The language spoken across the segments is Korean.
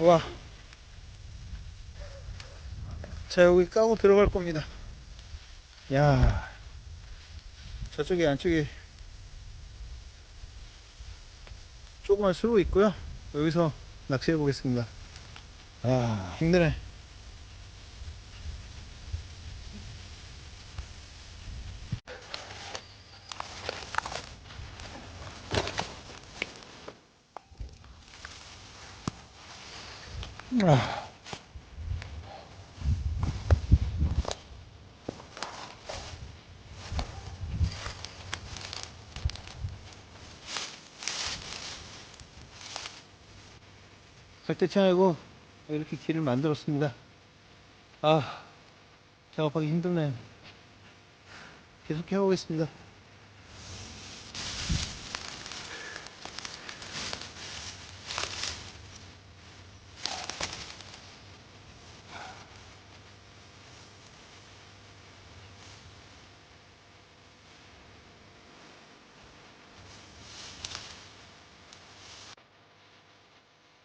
와. 자, 여기 까고 들어갈 겁니다. 야. 저쪽에 안쪽에 조그만 수로 있고요. 여기서 낚시해 보겠습니다. 아, 힘드네. 아. 말고 이렇게 길을 만들었습니다. 아, 작업하기 힘드네요. 계속 해보겠습니다.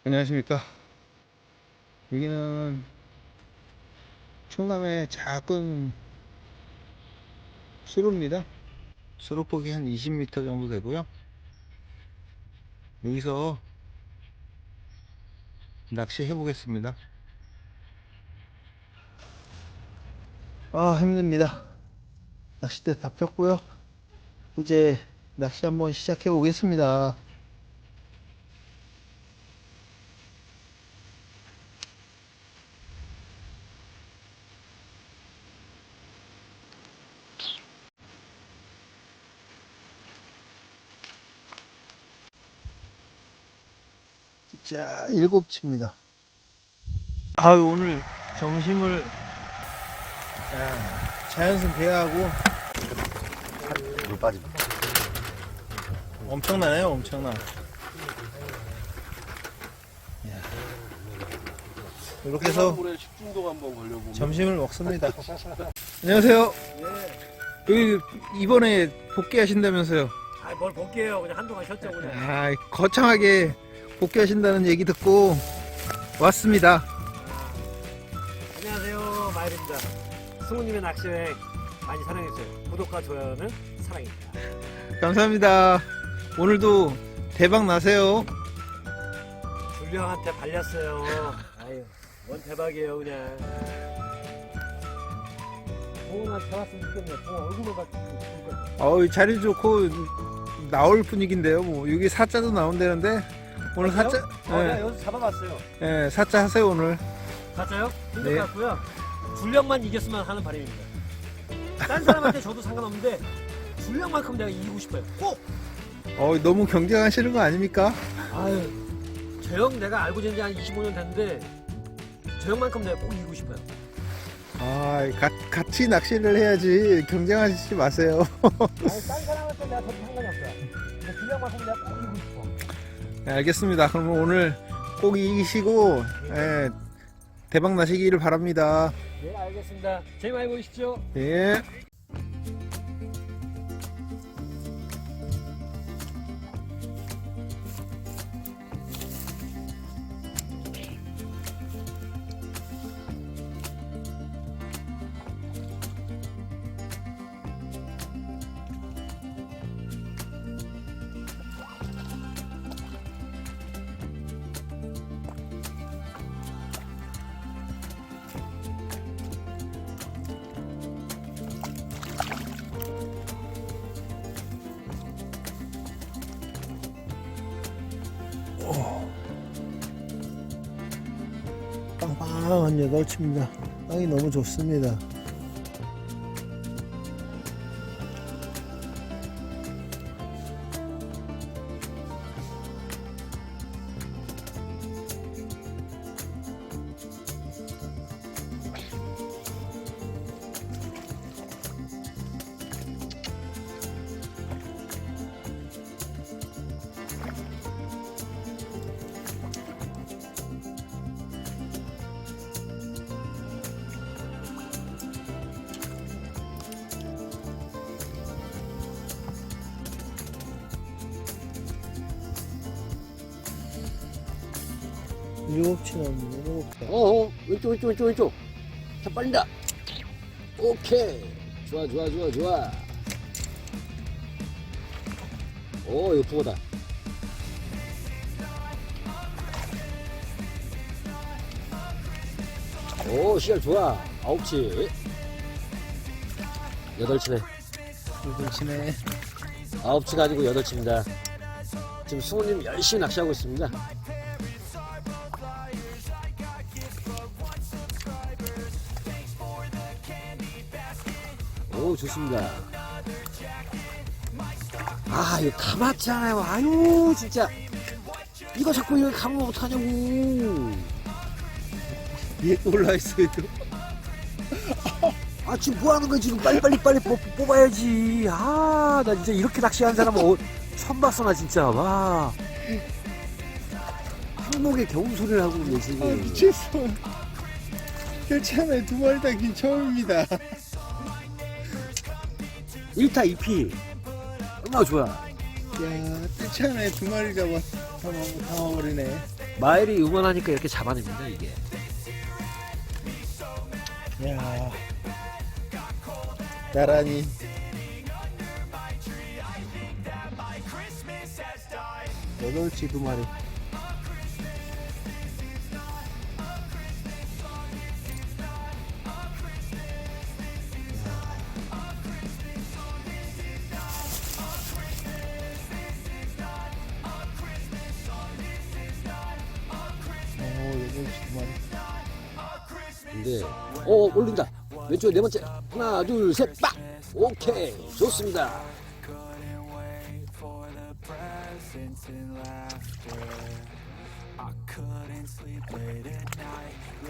안녕하십니까. 여기는 충남의 작은 수로입니다. 수로 폭이 한 20m 정도 되고요. 여기서 낚시해 보겠습니다. 아, 힘듭니다. 낚싯대 다 폈고요. 이제 낚시 한번 시작해 보겠습니다. 자, 일곱 치입니다. 아유, 오늘 점심을 자, 자연산 배하고 물 빠지면 엄청나네요, 엄청나. 이야. 이렇게 해서 한번 걸려보면 점심을 먹습니다. 안녕하세요. 여기 이번에 복귀하신다면서요? 아, 뭘 볼게요. 그냥 한동안 쉬었죠, 그냥. 아, 거창하게 복귀하신다는 얘기 듣고 왔습니다. 안녕하세요, 마일입니다. 승우님의 낚시여행 많이 사랑해주세요. 구독과 좋아요는 사랑입니다. 감사합니다. 오늘도 대박 나세요. 줄리 형한테 발렸어요. 아유, 뭔 대박이에요, 그냥. 동훈한테 왔으면 좋겠네. 동훈 얼굴만 봤으면 좋겠네. 어우 자리 좋고 나올 분위기인데요. 뭐 여기 사자도 나온다는데 오늘 사자, 어, 내가 예, 여기서 잡아봤어요. 예, 사자 하세요 오늘. 맞아요? 네. 힘들었고요. 줄령만 이겼으면 하는 바람입니다. 딴 사람한테 저도 상관없는데 줄령만큼 내가 이기고 싶어요. 꼭! 어 너무 경쟁하시는 거 아닙니까? 아유, 저형 내가 알고 지낸 지한 25년 됐는데 저 형만큼 내가 꼭 이기고 싶어요. 아 가, 같이 낚시를 해야지 경쟁하시지 마세요. 아니, 딴 사람한테 내가 저도 상관이 없어요. 근데 줄령만큼 내가 꼭 이기고 싶어. 네, 알겠습니다. 그러면 오늘 꼭 이기시고 예, 대박 나시기를 바랍니다. 네, 알겠습니다. 재미 많이 보십시오. 예. 빵빵한 여덟치입니다. 땅이 너무 좋습니다. 일곱 치 일곱 치. 어, 어, 왼쪽, 왼쪽, 왼쪽, 왼쪽. 자, 빨린다. 오케이. 좋아, 좋아, 좋아, 좋아. 오, 이거 붕어다. 오, 시간 좋아. 아홉 치. 여덟 치네. 일곱 치네. 아홉 치가 아니고 여덟 치입니다. 지금 승우님 열심히 낚시하고 있습니다. 오, 좋습니다. 아, 이거 감았잖아요. 아유, 진짜. 이거 자꾸 여기 감으면 어떡하냐고. 위에 또 올라 있어요. 또. 아, 지금 뭐 하는 거야, 지금. 빨리빨리 빨리 뽑, 뽑아야지. 아, 나 진짜 이렇게 낚시하는 사람은 어, 처음 봤어, 나 진짜. 와. 항목에 겨운 소리를 하고 있네, 아 지금. 미쳤어. 결참에 두 마리 당긴 처음입니다. 1타 2피. 얼마나 좋아. 야, 뜰참에 두 마리 담아, 담아버리네. 마일이 응원하니까 이렇게 잡아냅니다, 이게. 야, 나란히. 여덟 치 두 마리. 근데, 어, 올린다. 왼쪽에 네 번째. 하나, 둘, 셋, 빡! 오케이. 좋습니다.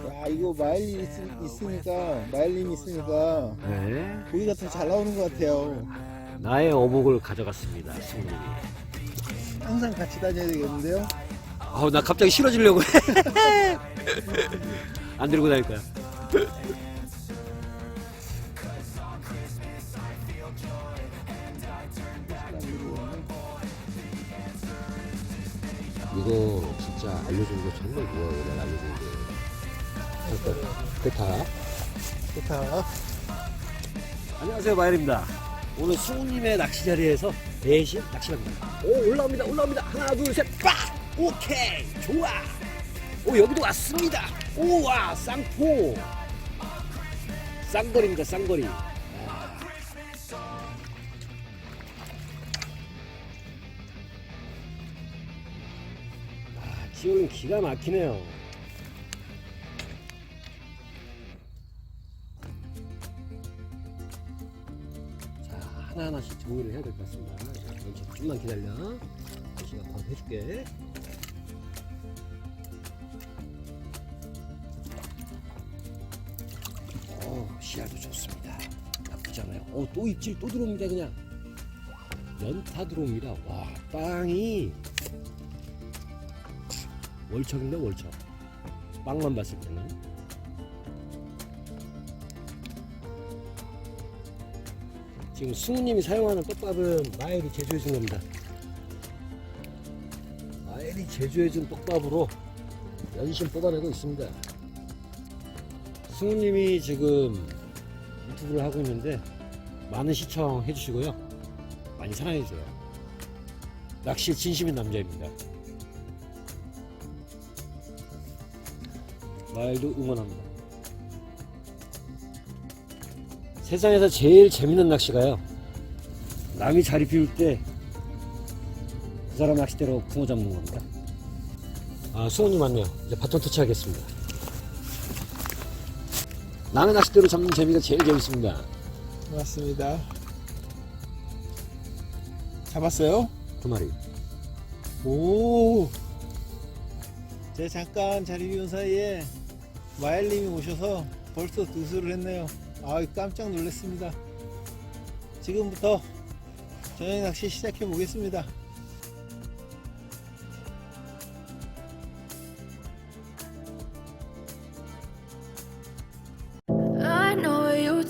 야, 이거 마일린 있, 있으니까, 마일린 있으니까, 네. 고기가 더 잘 나오는 것 같아요. 나의 어복을 가져갔습니다, 승우님이. 항상 같이 다녀야 되겠는데요? 어, 나 갑자기 싫어지려고 해. 안 들고 다닐 거야. 이거 진짜 알려준 거 정말 고마워요. 내가 알려준 게. 대타. 좋다. 안녕하세요, 마일입니다. 오늘 수우님의 낚시 자리에서 대신 낚시합니다. 오, 올라옵니다, 올라옵니다. 하나, 둘, 셋, 빡! 오케이, 좋아. 오, 여기도 왔습니다. 우와, 쌍포. 쌍거리입니다, 쌍거리. 아. 아, 지오는 기가 막히네요. 자, 하나하나씩 정리를 해야 될 것 같습니다. 좀만 기다려. 제가 바로 해줄게. 어, 시야도 좋습니다. 나쁘지 않아요. 어, 또 입질 또 들어옵니다, 그냥. 연타 들어옵니다. 와, 빵이 월척인데, 월척. 빵만 봤을 때는. 지금 승우님이 사용하는 떡밥은 마엘이 제조해준 겁니다. 마엘이 제조해준 떡밥으로 연신 뽑아내고 있습니다. 승우님이 지금 유튜브를 하고 있는데 많은 시청해 주시고요. 많이 사랑해 주세요. 낚시에 진심인 남자입니다. 마엘도 응원합니다. 세상에서 제일 재밌는 낚시가요. 남이 자리 비울 때 그 사람 낚싯대로 붕어 잡는 겁니다. 아, 수호님 왔네요. 이제 바톤 터치하겠습니다. 남의 낚싯대로 잡는 재미가 제일 재밌습니다. 맞습니다. 잡았어요? 두 마리. 오. 제가 잠깐 자리 비운 사이에 마일님이 오셔서 벌써 두수를 했네요. 아, 깜짝 놀랐습니다. 지금부터 저녁 낚시 시작해 보겠습니다.